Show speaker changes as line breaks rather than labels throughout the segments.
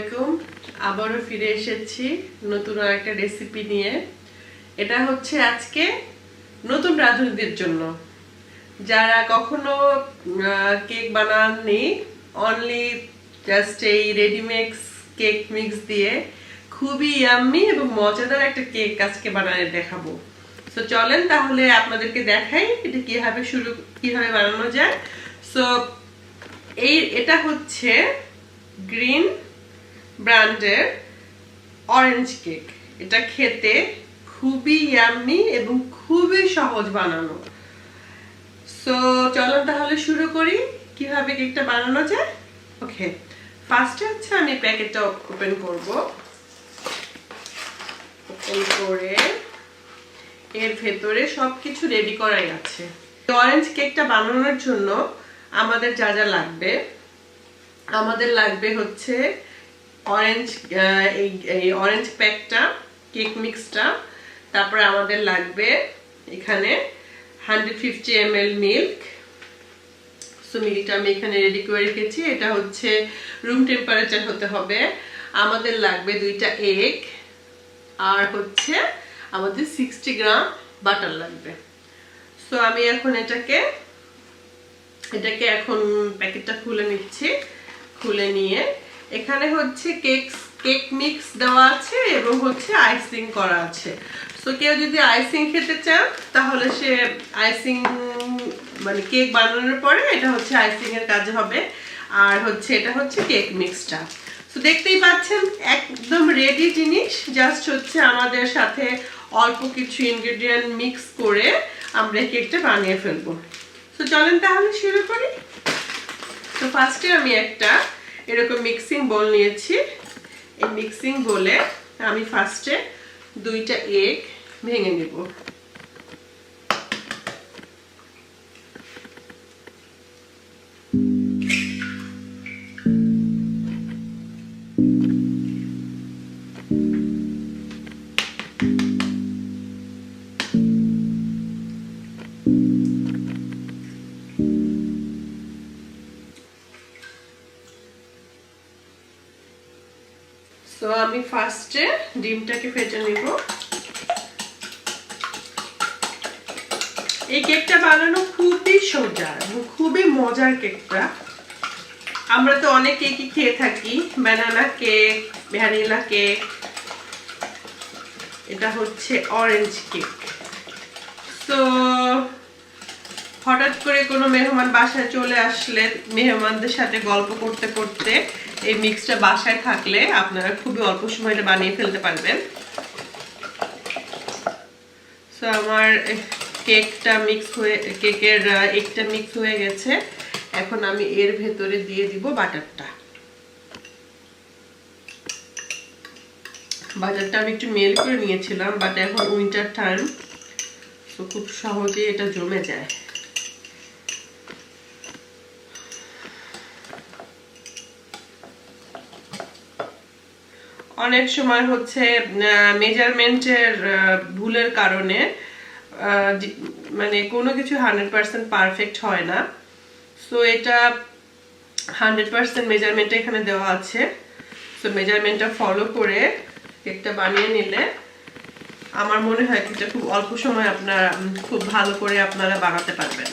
আলাইকুম। আবারও ফিরে এসেছি নতুন একটা রেসিপি নিয়ে। এটা হচ্ছে আজকে নতুন রাঁধুনিদের জন্য। যারা কখনো কেক বানাননি অনলি জাস্ট এই রেডিমেক্স কেক মিক্স দিয়ে খুবই ইয়াম্মি এবং মজাদার একটা কেক আজকে বানায় দেখাবো। সো চলেন তাহলে আপনাদেরকে দেখাই এটা কীভাবে শুরু, কীভাবে বানানো যায়। সো এই, এটা হচ্ছে গ্রিন ব্র্যান্ডের অরেঞ্জ কেক এটা খেতে খুবই ইয়াম্মি এবং খুবই সহজ বানানো। সো চলো তাহলে শুরু করি। কীভাবে কেকটা বানানো যায়? ওকে ফার্স্টে হচ্ছে আমি প্যাকেটটা ওপেন করব। ওপেন করে এর ভেতরে সবকিছু রেডি করাই আছে। অরেঞ্জ কেকটা বানানোর জন্য আমাদের যা যা লাগবে, আমাদের লাগবে হচ্ছে অরেঞ্জ এই অরেঞ্জ প্যাকটা কেক মিক্সটা তারপরে আমাদের লাগবে এখানে hundred fifty M milk so মিল্কটা আমি এখানে রেডি করে রেখেছি। এটা হচ্ছে রুম টেম্পারেচার হতে হবে। আমাদের লাগবে দুইটা এগ আর হচ্ছে আমাদের সিক্সটি গ্রাম বাটার লাগবে। সো আমি এখন এটাকে এটাকে এখন প্যাকেটটা খুলে নিচ্ছি। খুলে নিয়ে এখানে হচ্ছে কেক কেক মিক্স দেওয়া আছে এবং হচ্ছে আইসিং করা আছে। সো কেউ যদি আইসিং খেতে চান, তাহলে সে আইসিং মানে কেক বানানোর পরে এটা হচ্ছে আইসিং এর কাজে হবে। আর হচ্ছে এটা হচ্ছে কেক মিক্সটা। তো দেখতেই পাচ্ছেন, একদম রেডি জিনিস জাস্ট হচ্ছে আমাদের সাথে অল্প কিছু ইনগ্রেডিয়েন্ট মিক্স করে আমরা কেকটা বানিয়ে ফেলব। তো চলেন তাহলে শুরু করি। তো ফার্স্টে আমি একটা এরকম মিক্সিং বোল নিয়েছি। এই মিক্সিং বোলে আমি ফার্স্টে দুইটা এগ ভেঙে নেব। ফার্স্টে ডিমটাকে ফেটে নিব। এই কেকটা বানানো খুবই সোজা খুবই মজার কেকটা। আমরা তো অনেক কেকই খেয়ে থাকি ব্যানানা কেক ভ্যানিলা কেক। এটা হচ্ছে অরেঞ্জ কেক। তো হঠাৎ করে কোনো মেহমান বাসায় চলে আসলে মেহমানদের সাথে গল্প করতে করতে। এই মিক্সটা বাসায় থাকলে আপনারা খুবই অল্প সময়ে বানিয়ে ফেলতে পারবেন। সো আমার কেকটা মিক্স হয়ে, কেকের একটা মিক্স হয়ে গেছে। এখন আমি এর ভেতরে দিয়ে দিব বাটারটা। বাটারটা আমি একটু মেল করে নিয়েছিলাম বাট এখন উইন্টার টাইম তো খুব সহজে এটা জমে যায়। অনেক সময় হচ্ছে মেজারমেন্টের ভুলের কারণে মানে কোনো কিছু হান্ড্রেড পার্সেন্ট পারফেক্ট হয় না। সো এটা হান্ড্রেড পার্সেন্ট মেজারমেন্টটা এখানে দেওয়া আছে। সো মেজারমেন্টটা ফলো করে কেকটা বানিয়ে নিলে আমার মনে হয় কেকটা খুব অল্প সময় আপনারা খুব ভালো করে আপনারা বানাতে পারবেন।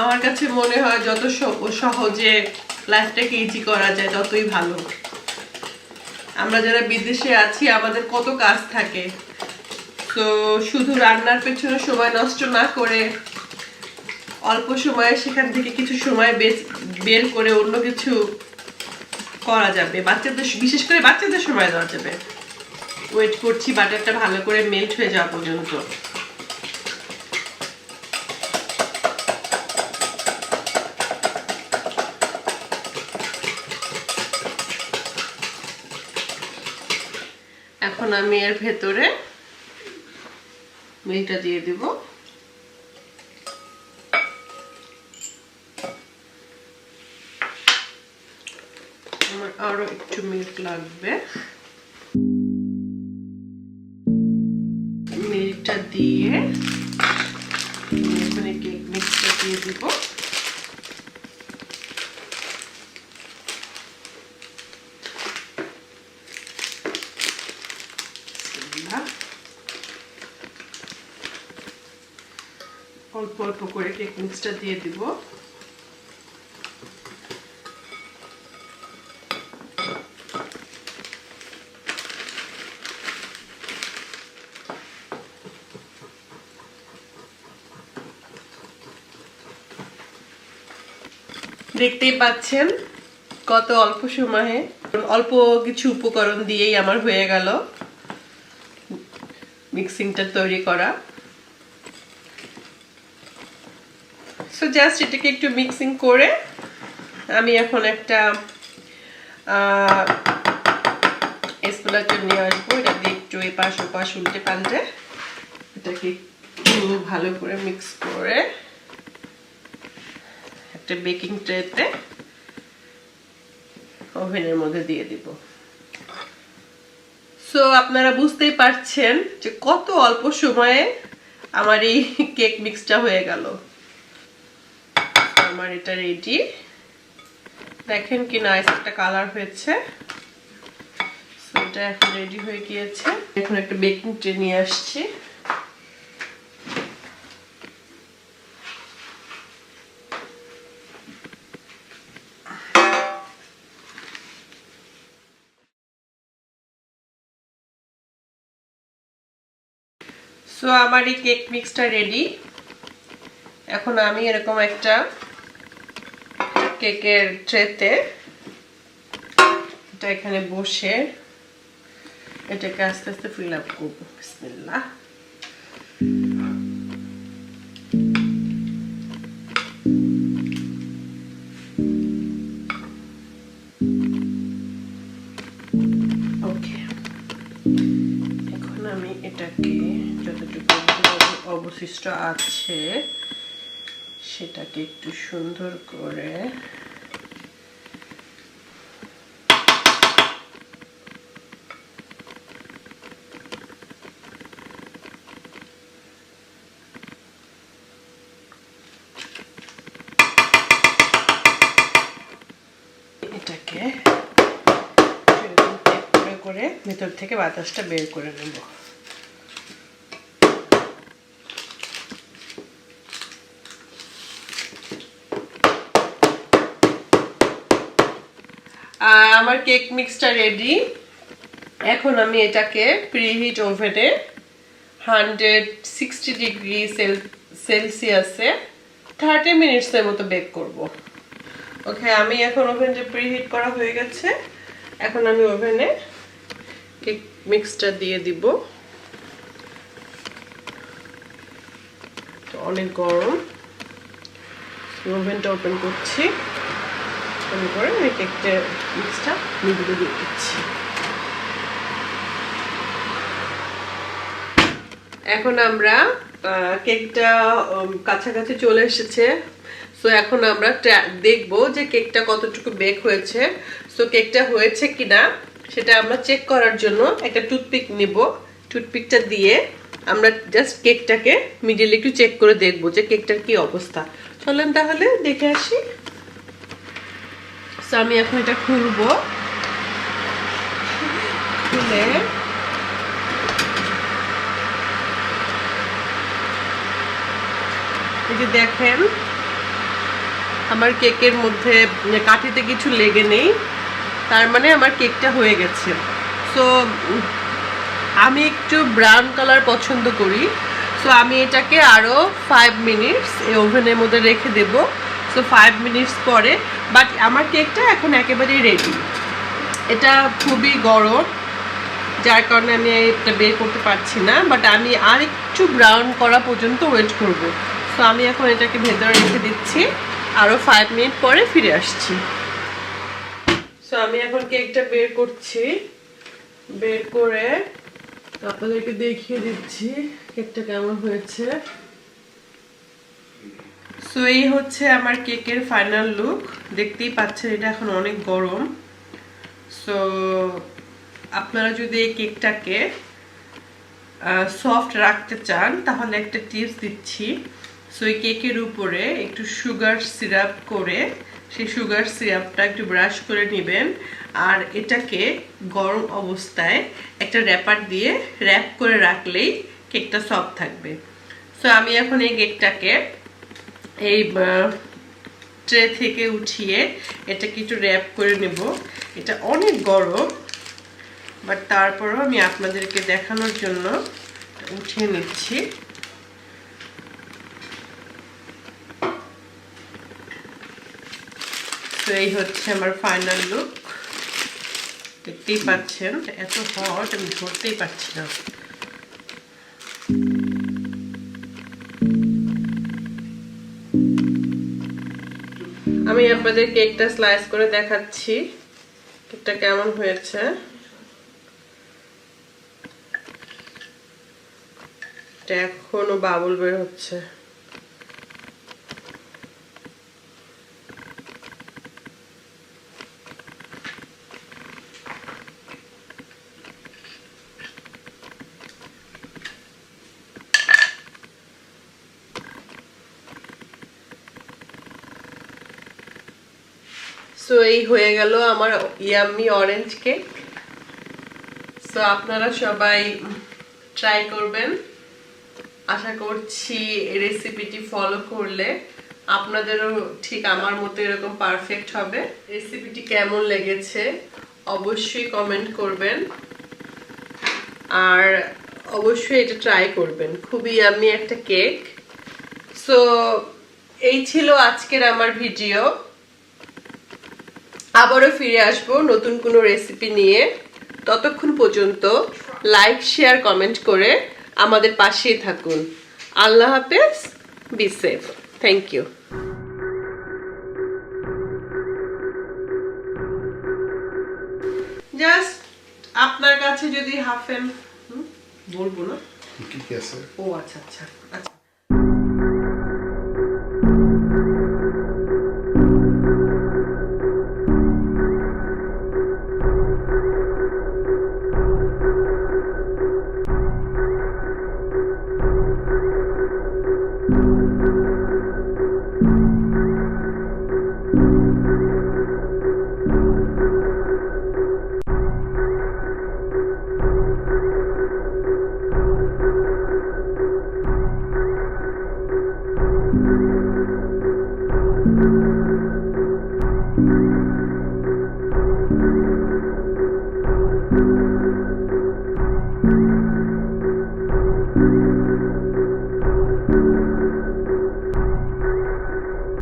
আমার কাছে মনে হয় যত সহজে লাইফটাকে ইজি করা যায়, ততই ভালো। আমরা যারা বিদেশে আছি, আমাদের কত কাজ থাকে। তো শুধু রান্নার পেছনে সময় নষ্ট না করে অল্প সময়ে সেখান থেকে কিছু সময় বের করে অন্য কিছু করা যাবে। বাচ্চাদের বিশেষ করে বাচ্চাদের সময় দেওয়া যাবে। ওয়েট করছি বাটারটা ভালো করে মেল্ট হয়ে যাওয়া পর্যন্ত। এখন আমি এর ভেতরে মিলটা দিয়ে দিব। আমার আরও একটু মিল্ক লাগবে। মিল্কটা দিয়ে এখানে কেক মিক্সটা দিয়ে দিব। অল্প করে কেক মিক্সটা দিয়ে দিব। দেখতেই পাচ্ছেন কত অল্প সময়ে, অল্প কিছু উপকরণ দিয়েই আমার হয়ে গেল মিক্সিংটা তৈরি করা। সো জাস্ট এটাকে একটু মিক্সিং করে আমি এখন একটা স্প্লাচার নিয়ে আসব। এটা দিয়ে একটু এই পাশ ওপাশ উল্টে পাল্টে এটাকে একটু ভালো করে মিক্স করে একটা বেকিং ট্রেতে ওভেনের মধ্যে দিয়ে দিব। সো আপনারা বুঝতেই পারছেন যে কত অল্প সময়ে আমার এই কেক মিক্সটা হয়ে গেল। আমার এটা রেডি দেখেন কি নাইস একটা কালার হয়েছে। এটা এখন রেডি হয়ে গিয়েছে। এখন একটা বেকিং ট্রে নিয়ে আসছি। সো আমার এই কেক মিক্সটা রেডি এখন আমি এরকম একটা কেকের ট্রেতে এটা এখানে বসে এটাকে আস্তে আস্তে ফিল আপ করব। বিসমিল্লাহ। ওকে এখন আমি এটাকে যতটুকু অবশিষ্ট আছে সেটাকে একটু সুন্দর করে এটাকে করে ভেতর থেকে বাতাসটা বের করে নেব। আমার কেক মিক্সটা রেডি এখন আমি এটাকে প্রিহিট ওভেনে হান্ড্রেড সিক্সটি ডিগ্রি সেলসিয়াসে থার্টি মিনিটসের মতো বেক করব। ওকে আমি এখন ওভেনটা প্রিহিট করা হয়ে গেছে। এখন আমি ওভেনে কেক মিক্সটা দিয়ে দিব। অনেক গরম। ওভেনটা ওপেন করছি। ওপেন করে আমি কেকটা মিক্সটা মিডিলে দিয়ে দিচ্ছি। এখন আমরা কেকটা কাছাকাছি চলে এসেছে। সো এখন আমরা দেখব যে কেকটা কতটুকু বেক হয়েছে। সো কেকটা হয়েছে কিনা, সেটা আমরা চেক করার জন্য একটা টুথপিক নিব। টুথপিকটা দিয়ে আমরা জাস্ট কেকটাকে মিডিল একটু চেক করে দেখব যে কেকটার কি অবস্থা। চলেন তাহলে দেখে আসি। সো আমি এখন এটা খুলবো। খুলে। এই যে দেখেন, আমার কেকের মধ্যে কাঠিতে কিছু লেগে নেই, তার মানে আমার কেকটা হয়ে গেছে। সো আমি একটু ব্রাউন কালার পছন্দ করি। সো আমি এটাকে আরও ফাইভ মিনিটস ওভেনের মধ্যে রেখে দেব। সো ফাইভ মিনিটস পরে বাট আমার কেকটা এখন একেবারেই রেডি এটা খুবই গরম, যার কারণে আমি এটা বের করতে পারছি না বাট আমি আর একটু ব্রাউন করা পর্যন্ত ওয়েট করব। সো আমি এখন এটাকে ভেতরে রেখে দিচ্ছি আরও ফাইভ মিনিট পরে ফিরে আসছি। সো আমি এখন কেকটা বের করছি, বের করে আপনাদেরকে দেখিয়ে দিচ্ছি কেকটা কেমন হয়েছে। সো এই হচ্ছে আমার কেকের ফাইনাল লুক দেখতেই পাচ্ছেন এটা এখন অনেক গরম. সো আপনারা যদি এই কেকটাকে সফট রাখতে চান, তাহলে একটা টিপস দিচ্ছি। সো এই কেকের উপরে একটু সুগার সিরাপ করে, সেই সুগার সিরাপটা একটু ব্রাশ করে নেবেন। আর এটাকে গরম অবস্থায় একটা র্যাপার দিয়ে র্যাপ করে রাখলেই কেকটা সফট থাকবে। সো আমি এখন এই কেকটাকে এই ট্রে থেকে উঠিয়ে এটাকে একটু র্যাপ করে নেব। এটা অনেক গরম বাট তারপরও আমি আপনাদেরকে দেখানোর জন্য উঠিয়ে নিচ্ছি। তো এই হচ্ছে আমার ফাইনাল লুক দেখতেই পাচ্ছেন, এত হট আমি ধরতেই পারছি না। আমি আপনাদের কেকটা স্লাইস করে দেখাচ্ছি। কেকটা কেমন হয়েছে? এখনও বাবুল বের হচ্ছে। সো এই হয়ে গেল আমার ইয়াম্মি অরেঞ্জ কেক সো আপনারা সবাই ট্রাই করবেন। আশা করছি রেসিপিটি ফলো করলে আপনাদেরও ঠিক আমার মতো এরকম পারফেক্ট হবে। রেসিপিটি কেমন লেগেছে অবশ্যই কমেন্ট করবেন। আর অবশ্যই এটা ট্রাই করবেন। খুবই আমি একটা কেক সো এই ছিল আজকের আমার ভিডিও আবারও ফিরে আসব নতুন কোনো রেসিপি নিয়ে। ততক্ষণ পর্যন্ত লাইক শেয়ার কমেন্ট করে আমাদের পাশেই থাকুন। আল্লাহ হাফেজ be safe thank you just আপনার কাছে যদি হাফ হাফেন বলব না?
আছে?
ও আচ্ছা আচ্ছা আচ্ছা।